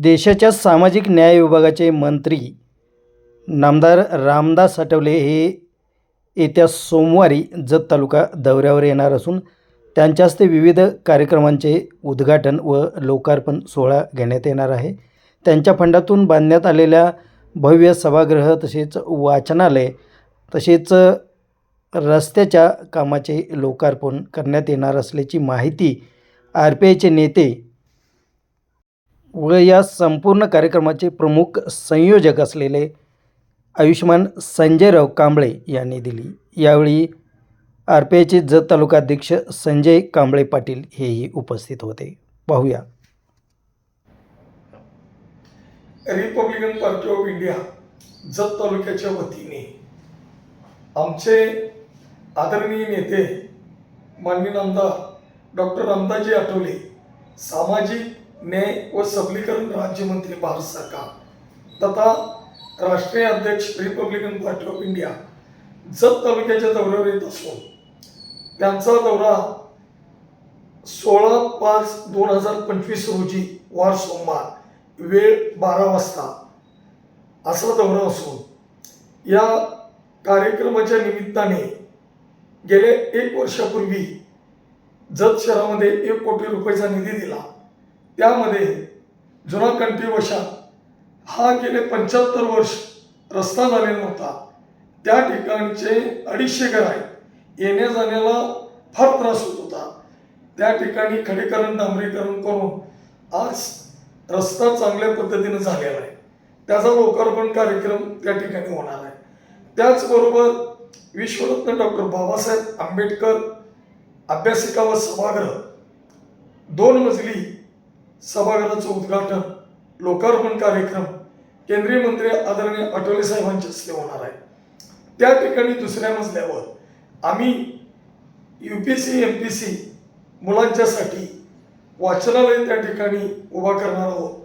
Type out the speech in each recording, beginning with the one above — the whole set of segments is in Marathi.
देशाच्या सामाजिक न्याय विभागाचे मंत्री नामदार रामदास आठवले हे येत्या सोमवारी जत तालुका दौऱ्यावर येणार असून त्यांच्या हस्ते विविध कार्यक्रमांचे उद्घाटन व लोकार्पण सोहळा घेण्यात येणार आहे. त्यांच्या फंडातून बांधण्यात आलेल्या भव्य सभागृह तसेच वाचनालय तसेच रस्त्याच्या कामाचे लोकार्पण करण्यात येणार असल्याची माहिती आर पी आयचे नेते व या संपूर्ण कार्यक्रमाचे प्रमुख संयोजक असलेले आयुष्मान संजयराव कांबळे यांनी दिली. यावेळी आर पी आयचे जत तालुकाध्यक्ष संजय कांबळे पाटील हेही उपस्थित होते. पाहूया. Republican party of India Jat तालुक्याच्या वतीने आमचे आदरणीय नेते माननीय आमदार डॉक्टर रामदाजी आठवले सामाजिक न्याय व सबलीकरण राज्यमंत्री भारत सरकार तथा राष्ट्रीय अध्यक्ष Republican party of India Jat तालुक्याच्या दौऱ्यावर येत असून त्यांचा दौरा सोळा पाच दोन हजार पंचवीस रोजी वार सोमवार वेळ बारा वाजता असा दौरा असून या कार्यक्रमाच्या निमित्ताने गेल्या एक वर्षापूर्वी जत शहरामध्ये एक कोटी रुपयाचा निधी दिला. त्यामध्ये जुना कंठी वशा हा गेले पंच्याहत्तर वर्ष रस्ता झालेला नव्हता. त्या ठिकाणचे अडीचशे घर आहेत. येण्या जाण्याला फार त्रास होत होता. त्या ठिकाणी खडीकरण डांबरीकरण करून आज रस्ता चांगल्या पद्धतीने झालेला आहे. त्याचा लोकार्पण कार्यक्रम त्या ठिकाणी होणार आहे. त्याचबरोबर विश्वरत्न डॉक्टर बाबासाहेब आंबेडकर अभ्यासिका व सभागृह दोन मजली सभागृहाचं उद्घाटन लोकार्पण कार्यक्रम केंद्रीय मंत्री आदरणीय अटोले साहेबांच्या हस्ते होणार आहे. त्या ठिकाणी दुसऱ्या मजल्यावर आम्ही U P C M P C मुलांच्यासाठी वाचनालय त्या ठिकाणी उभा करणार आहोत.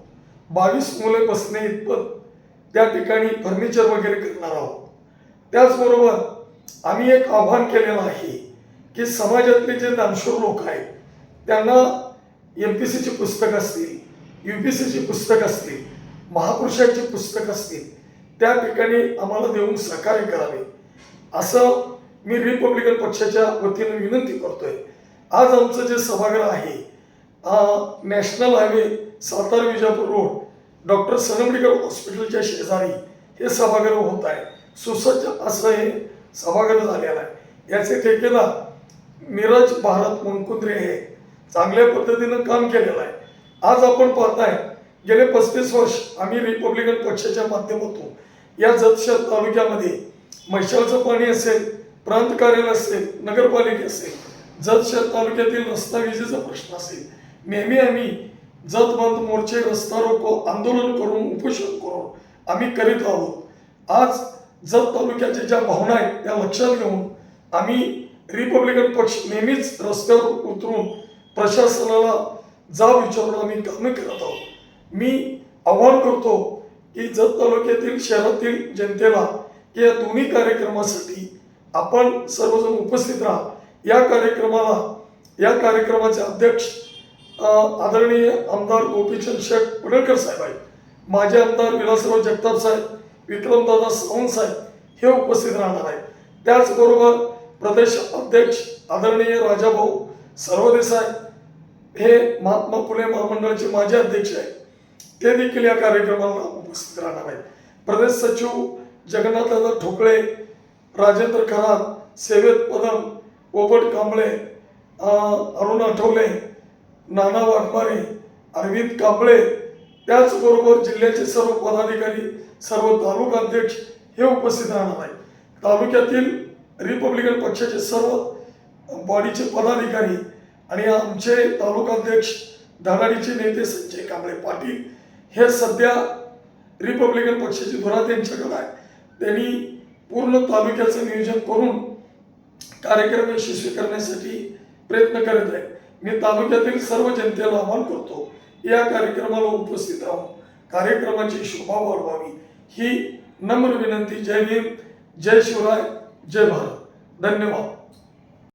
बावीस मुले बसणे इतपत त्या ठिकाणी फर्निचर वगैरे करणार आहोत. त्याचबरोबर आम्ही एक आव्हान केलेलं आहे की समाजातले जे दानशूर लोक आहेत त्यांना एम पी सीची पुस्तक असतील यू पी सीची पुस्तक असतील महापुरुषांची पुस्तक असतील त्या ठिकाणी आम्हाला देऊन सहकार्य करावे. असं मी रिपब्लिकन पक्षाच्या वतीने विनंती करतोय. आज आमचं जे सभागृह आहे national highway Satara Vijapur road doctor Sanmadikar हॉस्पिटलच्या शेजारी हे सभागृह होत आहे. सुसज्ज असं हे सभागृह झालेलं आहे. याचे ठेकेदार नीरज भारत मुनकुंद्रे हे. चांगल्या पद्धतीनं काम केलेलं आहे. आज आपण पाहताय गेले पस्तीस वर्ष आम्ही रिपब्लिकन पक्षाच्या माध्यमातून या जतशहर तालुक्यामध्ये मैशालचं पाणी असेल प्रांत कार्यालय असेल नगरपालिका असेल जतशहर तालुक्यातील रस्ता विजेचा प्रश्न असेल नेहमी आम्ही जत बंद मोर्चे रस्ता रोको आंदोलन करून उपोषण करून आम्ही करीत आहोत. आज जत तालुक्याच्या ज्या भावना आहेत त्या लक्षात घेऊन आम्ही रिपब्लिकन पक्ष नेहमीच रस्त्यावर उतरून प्रशासनाला जाब विचारून आम्ही कामे करत आहोत. मी आव्हान करतो की जत तालुक्यातील शहरातील जनतेला की या दोन्ही कार्यक्रमासाठी आपण सर्वजण उपस्थित राहा. या कार्यक्रमाला या कार्यक्रमाचे अध्यक्ष आदरणीय आमदार गोपीचंद शेठ पुणेकर साहेब आहेत. माझे आमदार विलासराव जगताप साहेब विक्रमदादा सावंत साहेब हे उपस्थित राहणार आहेत. त्याचबरोबर प्रदेश अध्यक्ष आदरणीय राजाभाऊ सर्वदेसाई हे महात्मा फुले महामंडळाचे माजी अध्यक्ष आहेत. ते देखील या कार्यक्रमाला उपस्थित राहणार आहेत. प्रदेश सचिव जगन्नाथदादा ठोकळे राजेंद्र खरात सेवेत पदम पोपट कांबळे अरुण आठवले नाना वाघमारे अरविंद कांबळे त्याचबरोबर जिल्ह्याचे सर्व पदाधिकारी सर्व तालुका अध्यक्ष हे उपस्थित राहणार आहेत. तालुक्यातील रिपब्लिकन पक्षाचे सर्व बॉडीचे पदाधिकारी आणि आमचे तालुकाध्यक्ष धनाडीचे नेते संजय कांबळे पाटील हे सध्या रिपब्लिकन पक्षाची धुरा त्यांच्याकडे आहे त्यांनी पूर्ण तालुक्याचं नियोजन करून कार्यक्रम यशस्वी करण्यासाठी प्रयत्न करत आहे मी तालुक्यातील सर्व जनतेला आवाहन करतो या कार्यक्रमाला उपस्थित राहून कार्यक्रमाची शोभा वाढवावी. ही नम्र विनंती. जय भीम जय शिवराय जय भारत. धन्यवाद.